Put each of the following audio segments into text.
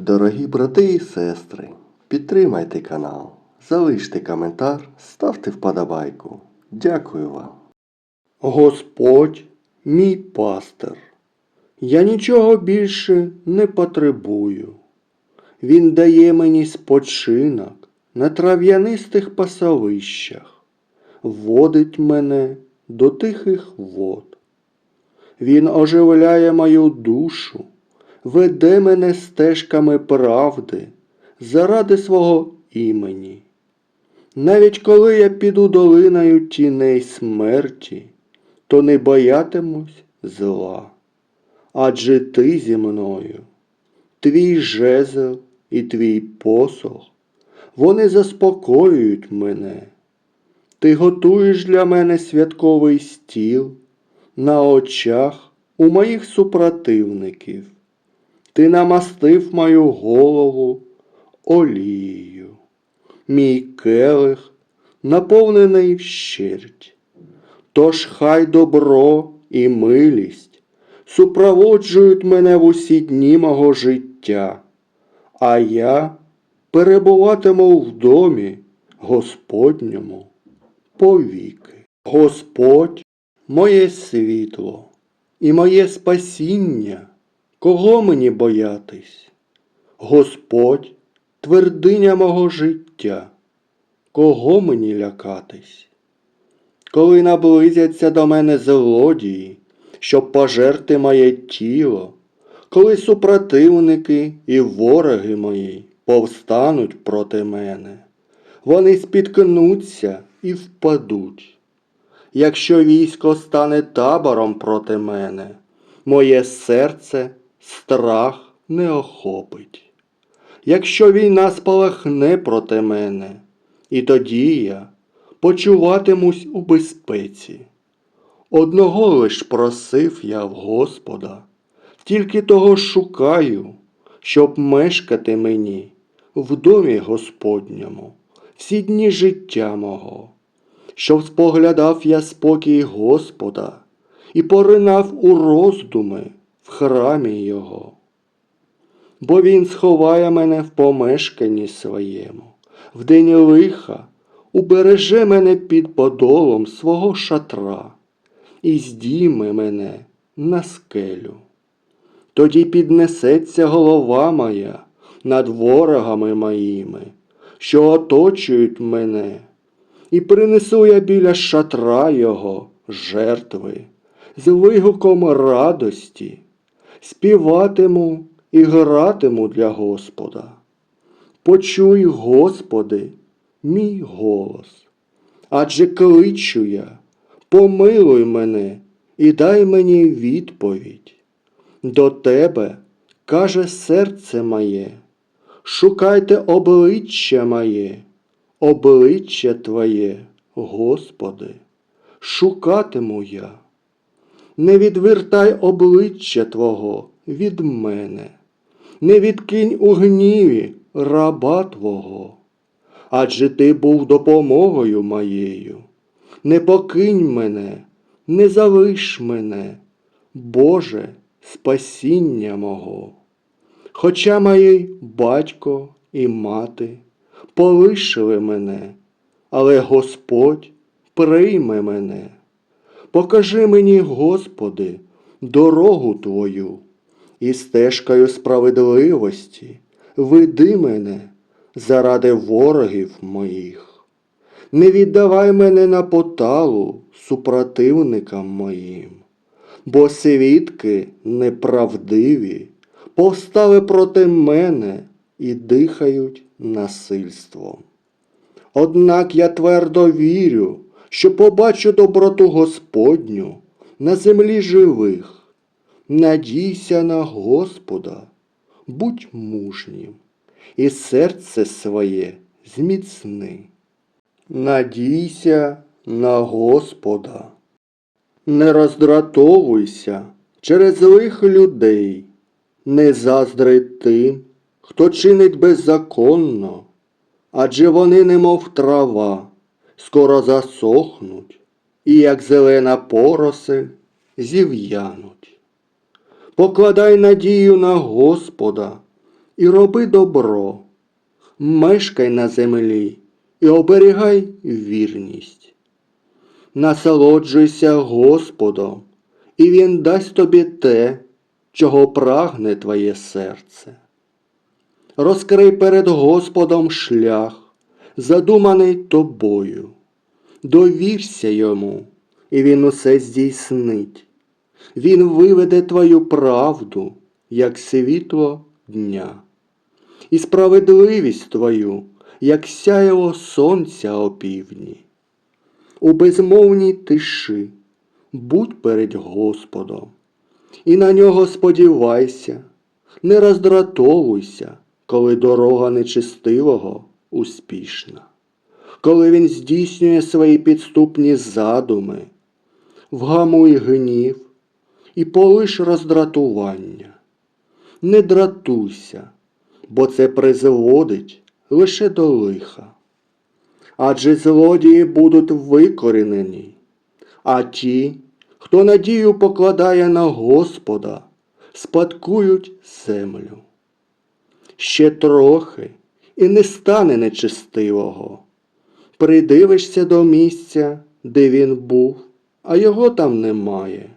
Дорогі брати і сестри, підтримайте канал, залиште коментар, ставте вподобайку. Дякую вам. Господь мій пастир. Я нічого більше не потребую. Він дає мені спочинок на трав'янистих пасовищах, водить мене до тихих вод. Він оживляє мою душу, веде мене стежками правди заради свого імені. Навіть коли я піду долиною тіней смерті, то не боятимусь зла. Адже ти зі мною, твій жезл і твій посох, вони заспокоюють мене. Ти готуєш для мене святковий стіл на очах у моїх супротивників. Ти намастив мою голову олією. Мій келих наповнений вщерть. Тож хай добро і милість супроводжують мене в усі дні мого життя, а я перебуватиму в домі Господньому повіки. Господь моє світло і моє спасіння, кого мені боятись? Господь твердиня мого життя, кого мені лякатись? Коли наблизяться до мене злодії, щоб пожерти моє тіло, коли супротивники і вороги мої повстануть проти мене, вони спіткнуться і впадуть. Якщо військо стане табором проти мене, моє серце страх не охопить. Якщо війна спалахне проти мене, і тоді я почуватимусь у безпеці. Одного лиш просив я в Господа, тільки того шукаю, щоб мешкати мені в домі Господньому всі дні життя мого, щоб споглядав я спокій Господа і поринав у роздуми в храмі Його. Бо Він сховає мене в помешканні своєму, в день лиха убереже мене під подолом свого шатра і здійме мене на скелю. Тоді піднесеться голова моя над ворогами моїми, що оточують мене, і принесу я біля шатра його жертви з вигуком радості, співатиму і гратиму для Господа. Почуй, Господи, мій голос, адже кличу я, помилуй мене і дай мені відповідь. До Тебе каже серце моє, шукайте обличчя моє, обличчя Твоє, Господи, шукатиму я. Не відвертай обличчя Твого від мене, не відкинь у гніві раба Твого, адже Ти був допомогою моєю. Не покинь мене, не залиш мене, Боже, спасіння мого. Хоча мої батько і мати полишили мене, але Господь прийме мене. Покажи мені, Господи, дорогу Твою і стежкою справедливості веди мене заради ворогів моїх. Не віддавай мене на поталу супротивникам моїм, бо свідки неправдиві повстали проти мене і дихають насильством. Однак я твердо вірю, що побачу доброту Господню на землі живих. Надійся на Господа, будь мужнім, і серце своє зміцни. Надійся на Господа. Не роздратовуйся через злих людей, не заздри тим, хто чинить беззаконно, адже вони, немов трава, скоро засохнуть, і як зелена поросль зів'януть. Покладай надію на Господа і роби добро, мешкай на землі і оберігай вірність. Насолоджуйся Господом, і Він дасть тобі те, чого прагне твоє серце. Розкрий перед Господом шлях, задуманий тобою. Довірся йому, і він усе здійснить. Він виведе твою правду, як світло дня, і справедливість твою, як сяяло сонця опівдні. У безмовній тиші будь перед Господом, і на нього сподівайся, не роздратовуйся, коли дорога нечистивого успішна, коли він здійснює свої підступні задуми, вгамуй гнів і полиш роздратування. Не дратуйся, бо це призводить лише до лиха. Адже злодії будуть викорінені, а ті, хто надію покладає на Господа, спадкують землю. Ще трохи і не стане нечистивого. Придивишся до місця, де він був, а його там немає.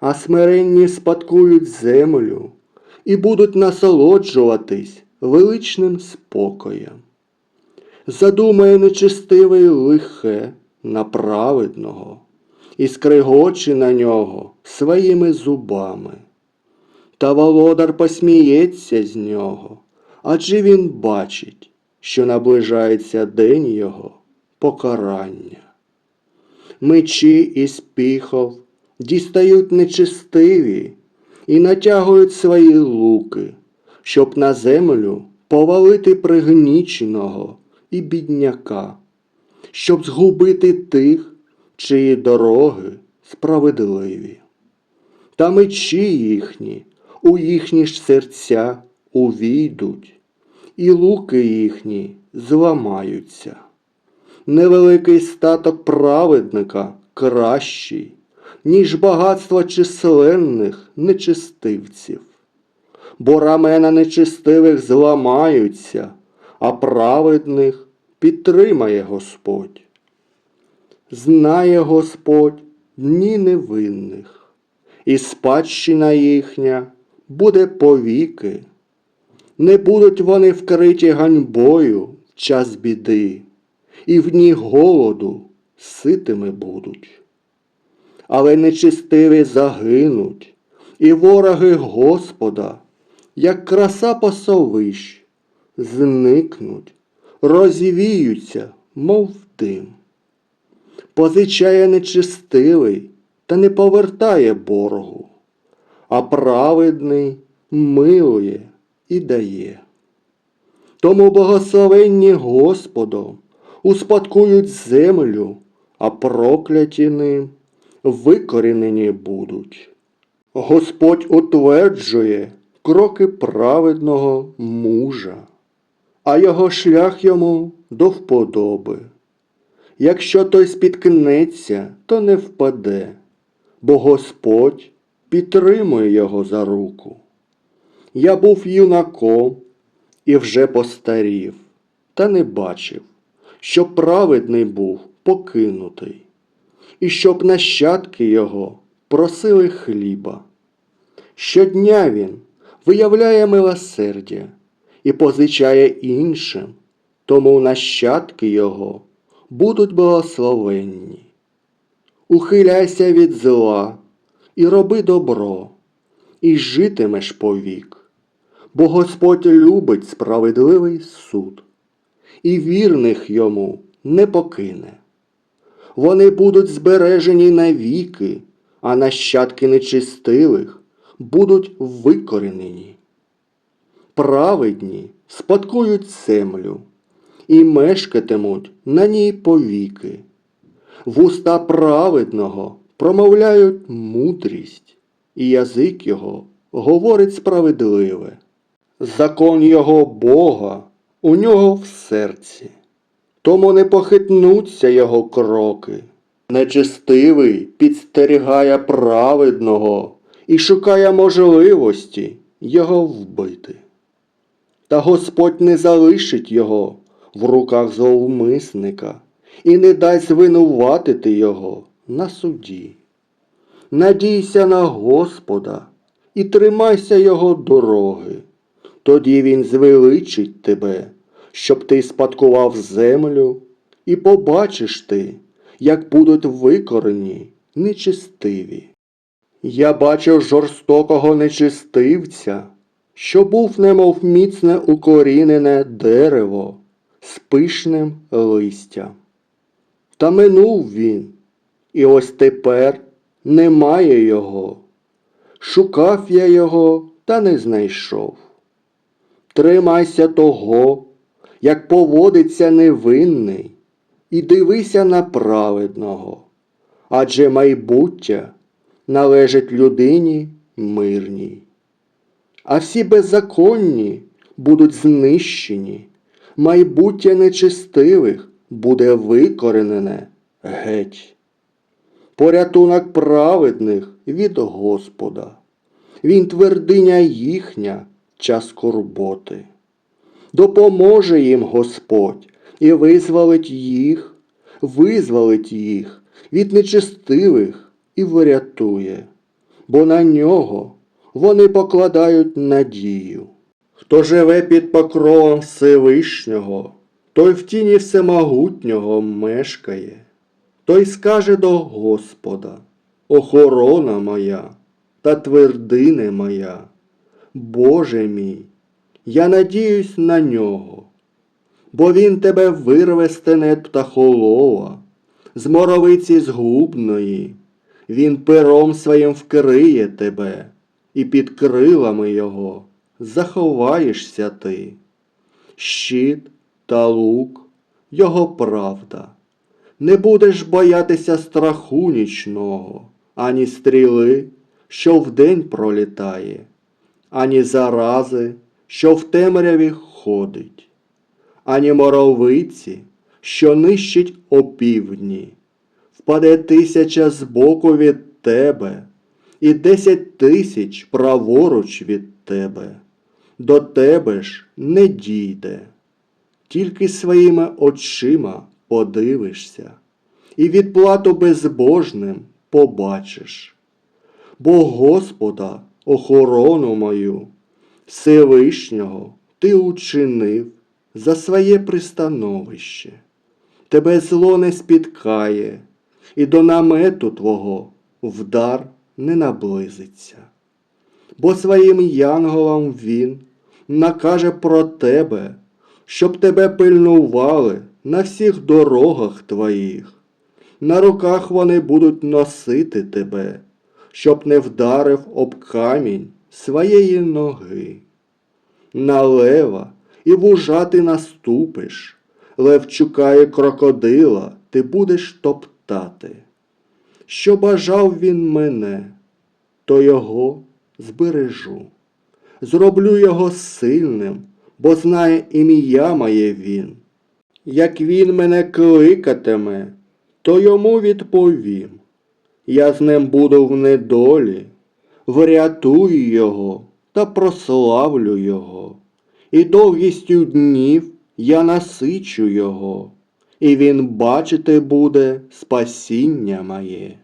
А смиренні спадкують землю і будуть насолоджуватись величним спокоєм. Задумає нечистивий лихе на праведного і скригоче на нього своїми зубами. Та володар посміється з нього, адже він бачить, що наближається день його покарання. Мечі із піхов дістають нечистиві і натягують свої луки, щоб на землю повалити пригніченого і бідняка, щоб згубити тих, чиї дороги справедливі. Та мечі їхні у їхні ж серця увійдуть, і луки їхні зламаються. Невеликий статок праведника кращий, ніж багатство численних нечистивців. Бо рамена нечистивих зламаються, а праведних підтримає Господь. Знає Господь дні невинних, і спадщина їхня буде повіки. Не будуть вони вкриті ганьбою в час біди, і в дні голоду ситими будуть. Але нечистиві загинуть, і вороги Господа, як краса пасовищ, зникнуть, розвіються, мов дим. Позичає нечистивий та не повертає боргу, а праведний милує і дає. Тому благословенні Господом успадкують землю, а прокляті ним викорінені будуть. Господь утверджує кроки праведного мужа, а його шлях йому до вподоби. Якщо той спіткнеться, то не впаде, бо Господь підтримує його за руку. Я був юнаком і вже постарів, та не бачив, щоб праведний був покинутий, і щоб нащадки його просили хліба. Щодня він виявляє милосердя і позичає іншим, тому нащадки його будуть благословенні. Ухиляйся від зла і роби добро, і житимеш повік, бо Господь любить справедливий суд, і вірних йому не покине. Вони будуть збережені навіки, а нащадки нечистивих будуть викорінені. Праведні спадкують землю і мешкатимуть на ній повіки. Вуста праведного промовляють мудрість, і язик його говорить справедливе. Закон його Бога у нього в серці, тому не похитнуться його кроки. Нечестивий підстерігає праведного і шукає можливості його вбити. Та Господь не залишить його в руках зловмисника і не дасть звинуватити його на суді. Надійся на Господа і тримайся його дороги. Тоді він звеличить тебе, щоб ти спадкував землю, і побачиш ти, як будуть викорені нечистиві. Я бачив жорстокого нечистивця, що був немов міцне укорінене дерево з пишним листям. Та минув він, і ось тепер немає його. Шукав я його, та не знайшов. Тримайся того, як поводиться невинний, і дивися на праведного, адже майбуття належить людині мирній. А всі беззаконні будуть знищені, майбуття нечистивих буде викоренене геть. Порятунок праведних від Господа. Він твердиня їхня час скорботи. Допоможе їм Господь і визволить їх, визволить їх від нечестивих і врятує, бо на нього вони покладають надію. Хто живе під покровом Всевишнього, той в тіні Всемогутнього мешкає, той скаже до Господа, охорона моя та твердине моя, Боже мій, я надіюсь на нього, бо він тебе вирве з тенет птахолова, з моровиці згубної, він пером своїм вкриє тебе, і під крилами його заховаєшся ти. Щит та лук, його правда. Не будеш боятися страху нічного, ані стріли, що вдень пролітає, ані зарази, що в темряві ходить, ані моровиці, що нищить опівдні. Впаде тисяча збоку від тебе, і десять тисяч праворуч від тебе. До тебе ж не дійде. Тільки своїми очима подивишся, і відплату безбожним побачиш. Бо Господа, охорону мою, Всевишнього ти учинив за своє пристановище. Тебе зло не спіткає, і до намету твого вдар не наблизиться. Бо своїм янголам він накаже про тебе, щоб тебе пильнували на всіх дорогах твоїх. На руках вони будуть носити тебе, щоб не вдарив об камінь своєї ноги. На лева і вужа ти наступиш, лев чукає крокодила, ти будеш топтати. Що бажав він мене, то його збережу. Зроблю його сильним, бо знає ім'я моє він. Як він мене кликатиме, то йому відповім. Я з ним буду в недолі, врятую його та прославлю його, і довгістю днів я насичу його, і він бачити буде спасіння моє.